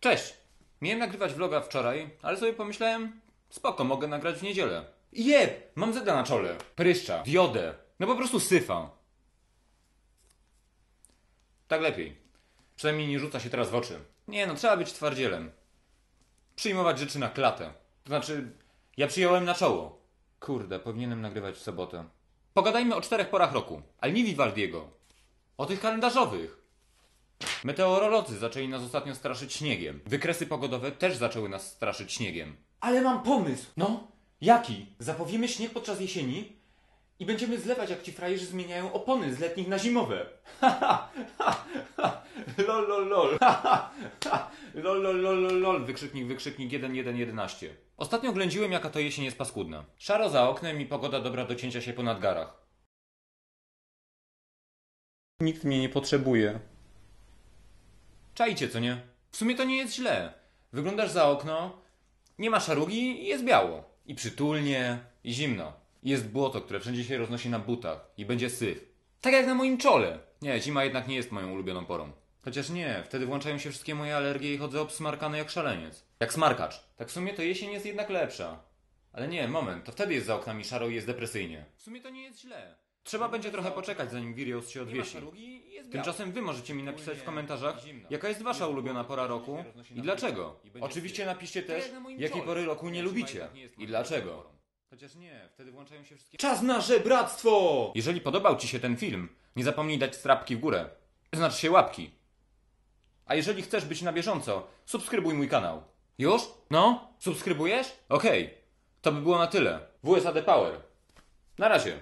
Cześć! Miałem nagrywać vloga wczoraj, ale sobie pomyślałem, spoko, mogę nagrać w niedzielę. Jeb! Mam zeda na czole. Pryszcza, diodę. No po prostu syfa. Tak lepiej. Przynajmniej nie rzuca się teraz w oczy. Nie no, trzeba być twardzielem. Przyjmować rzeczy na klatę. To znaczy, ja przyjąłem na czoło. Kurde, powinienem nagrywać w sobotę. Pogadajmy o czterech porach roku, ale nie Vivaldiego. O tych kalendarzowych. Meteorolodzy zaczęli nas ostatnio straszyć śniegiem. Wykresy pogodowe też zaczęły nas straszyć śniegiem. Ale mam pomysł! No? Jaki? Zapowiemy śnieg podczas jesieni i będziemy zlewać, jak ci frajerzy zmieniają opony z letnich na zimowe. Ha, ha, ha, ha. Lol, lol, lol. Ha, ha, ha. Lol, lol, lol, lol, lol. Wykrzyknik, wykrzyknik 1111. Ostatnio ględziłem, jaka to jesień jest paskudna. Szaro za oknem i pogoda dobra do cięcia się po nadgarach. Nikt mnie nie potrzebuje. Czajcie, co nie? W sumie to nie jest źle. Wyglądasz za okno, nie ma szarugi i jest biało. I przytulnie, i zimno. I jest błoto, które wszędzie się roznosi na butach. I będzie syf. Tak jak na moim czole. Nie, zima jednak nie jest moją ulubioną porą. Chociaż nie, wtedy włączają się wszystkie moje alergie i chodzę obsmarkany jak szaleniec. Jak smarkacz. Tak w sumie to jesień jest jednak lepsza. Ale nie, moment, to wtedy jest za oknami szaro i jest depresyjnie. W sumie to nie jest źle. Trzeba będzie trochę poczekać, zanim Virios się odwiesi. Tymczasem wy możecie mi napisać w komentarzach, jaka jest wasza ulubiona pora roku i dlaczego. Oczywiście napiszcie też, jakie pory roku nie lubicie i dlaczego. Chociaż nie, wtedy włączają się wszystkie... Czas na żebractwo! Jeżeli podobał ci się ten film, nie zapomnij dać strapki w górę. Znaczy się łapki. A jeżeli chcesz być na bieżąco, subskrybuj mój kanał. Już? No? Subskrybujesz? Okej. To by było na tyle. WSAD Power. Na razie.